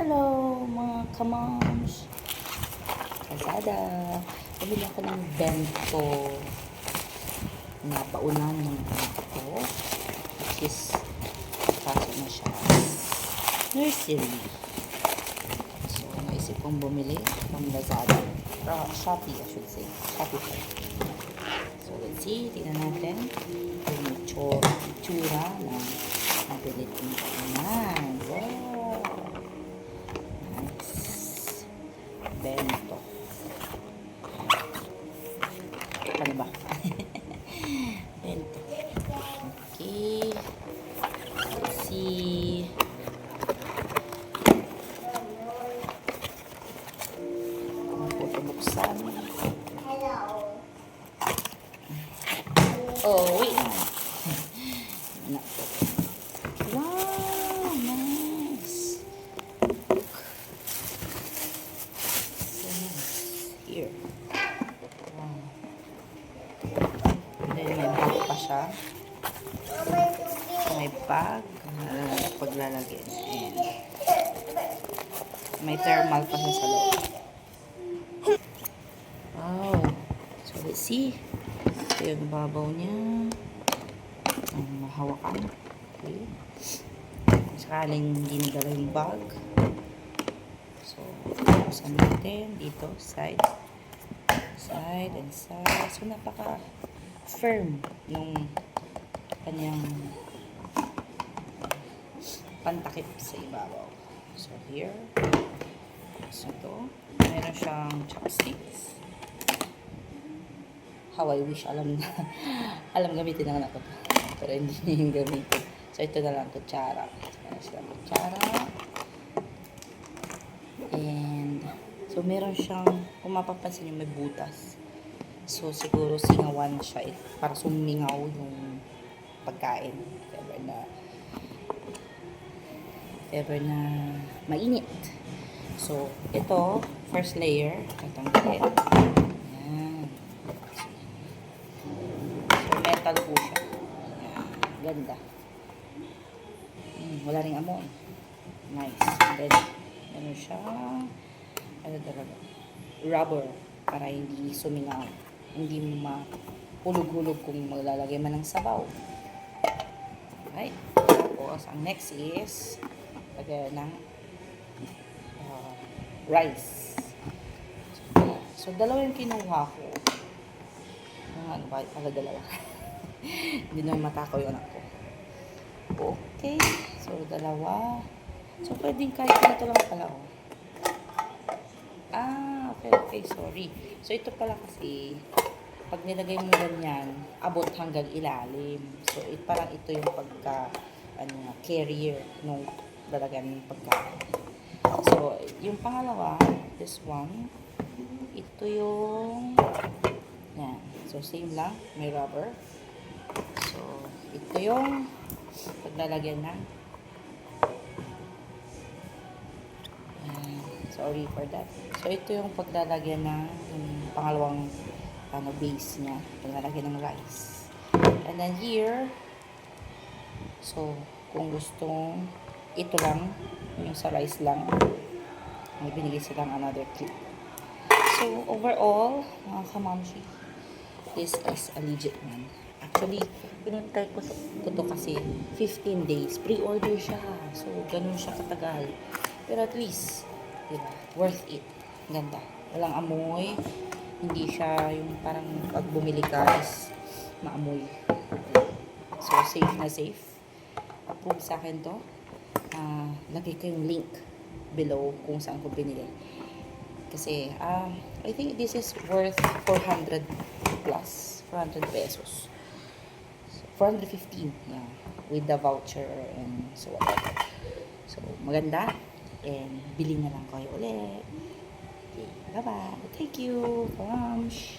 Hello mga kamams! Kalsada! Pabili ako ng bento na paunan ng anak ko. Which is, pasok na siya. Nursery. So, naisip kong bumili from Lazada. Uh, Shopee, I should say. Shopee. So, let's see. Tingnan natin yung itsura, Ano ba? Bento. Okay. Let's see. Kung po ito buksan. Oh, wait. Anak ko. Wow, nice. Look. So nice. Here. Wow. And then may siya. May bag na paglalagyan. Ayan. May thermal pa sa loob. Wow. So let's see. Ito yung babaw niya. Ang mahawakan. Okay. Sakaling hindi nadala yung bag. So, buksan natin dito, side. Side and side. So, napaka firm nung kanyang pantakip sa ibabaw. So, here. So, ito. Meron siyang chopsticks. How I wish alam na. alam gamitin ng anak ko. to. Pero hindi niya yung gamitin. So, ito na lang, kutsara. Meron silang kutsara. And, so, meron siyang, kung mapapansin niyo, may butas. So, siguro singawan siya eh, para sumingaw yung pagkain. Ever na, ever na mainit. So, ito, first layer, tatanggalin. Ayan. So, metal po siya. Ayan. Ganda. Hmm, wala ring amoy. Nice. Then, ano siya, ano talaga, rubber para hindi sumingaw. Hindi mahulog-hulog kung maglalagay man ng sabaw. Okay. Tapos, ang next is, lagyan ng uh, rice. So, dalawa yung kinuha ko. Ang ano ba? Pala dalawa. Hindi naman matakaw yung anak ko. Okay. So, dalawa. So, pwedeng kahit ito lang pala, oh. Ah, okay, okay. Sorry. So, ito pala kasi, pag nilagay mo ganyan, abot hanggang ilalim. So, it, parang ito yung pagka, ano carrier nung lalagyan ng pagkain. So, yung pangalawa, this one, ito yung, yan. So, same lang, may rubber. So, ito yung paglalagyan ng, sorry for that. So, ito yung paglalagyan ng yung pangalawang ano, base niya. Paglalagyan ng rice. And then here, so, kung gustong ito lang, yung sa rice lang, may binigay silang another clip. So, overall, mga kamamshi, this is a legit one. Actually, pinintay ko, ko to kasi 15 days. Pre-order siya. So, ganun siya katagal. Pero at least, diba, worth it. Ganda. Walang amoy. Hindi siya yung parang pag bumili ka is maamoy. So, safe na safe. Approve sa akin to. Ah, lagay ko yung link below kung saan ko binili. Kasi, ah, I think this is worth 400 plus. 400 pesos. 415, yeah. With the voucher and so whatever. So, maganda. And, bili na lang kayo ulit. Bye-bye. Take you for lunch.